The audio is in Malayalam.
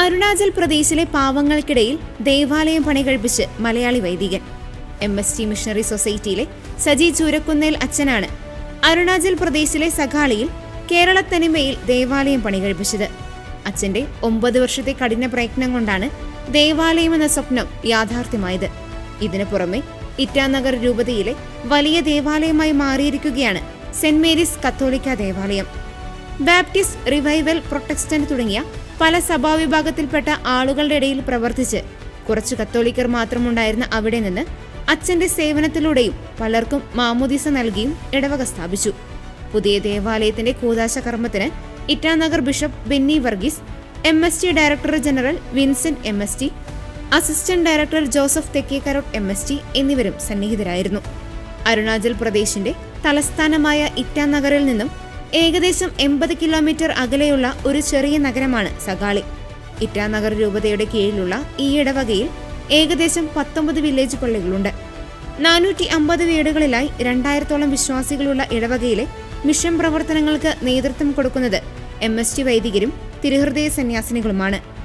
അരുണാചൽ പ്രദേശിലെ പാവങ്ങൾക്കിടയിൽ ദേവാലയം പണി കഴിപ്പിച്ച് മലയാളി വൈദികൻ. എം എസ് ടി മിഷണറി സൊസൈറ്റിയിലെ സജി ചൂരക്കുന്നേൽ അച്ഛനാണ് അരുണാചൽ പ്രദേശിലെ സഖാളിയിൽ കേരളത്തനിമയിൽ ദേവാലയം പണി കഴിപ്പിച്ചത്. അച്ഛന്റെ ഒമ്പത് വർഷത്തെ കഠിന പ്രയത്നം കൊണ്ടാണ് ദേവാലയം എന്ന സ്വപ്നം യാഥാർത്ഥ്യമായത്. ഇതിനു പുറമെ ഇറ്റാനഗർ രൂപതയിലെ വലിയ ദേവാലയമായി മാറിയിരിക്കുകയാണ് സെന്റ് മേരീസ് കത്തോലിക്ക ദേവാലയം. ബാപ്റ്റിസ്റ്റ് റിവൈവൽ പ്രൊട്ടക്സ്റ്റന്റ് തുടങ്ങിയ പല സഭാവിഭാഗത്തിൽപ്പെട്ട ആളുകളുടെ ഇടയിൽ പ്രവർത്തിച്ച് കുറച്ച് കത്തോലിക്കർ മാത്രമുണ്ടായിരുന്ന അവിടെ നിന്ന് അച്ഛന്റെ സേവനത്തിലൂടെയും പലർക്കും മാമോദിസ നൽകിയും ഇടവക സ്ഥാപിച്ചു. പുതിയ ദേവാലയത്തിന്റെ കൂതാശ കർമ്മത്തിന് Itanagar bishop Benny Varghese M S T director general Vincent M S T assistant director Joseph Thekkekkarottu M S T എന്നിവരും സന്നിഹിതരായിരുന്നു. അരുണാചൽ പ്രദേശിന്റെ തലസ്ഥാനമായ ഇറ്റാനഗറിൽ നിന്നും ഏകദേശം എൺപത് കിലോമീറ്റർ അകലെയുള്ള ഒരു ചെറിയ നഗരമാണ് സഗാളി ഇറ്റാനഗർ രൂപതയുടെ കീഴിലുള്ള ഈ ഇടവകയിൽ ഏകദേശം പത്തൊമ്പത് വില്ലേജ് പള്ളികളുണ്ട്. നാനൂറ്റി അമ്പത് വീടുകളിലായി രണ്ടായിരത്തോളം വിശ്വാസികളുള്ള ഇടവകയിലെ മിഷൻ പ്രവർത്തനങ്ങൾക്ക് നേതൃത്വം കൊടുക്കുന്നത് എം എസ് ടി വൈദികരും തിരുഹൃദയ സന്യാസിനികളുമാണ്.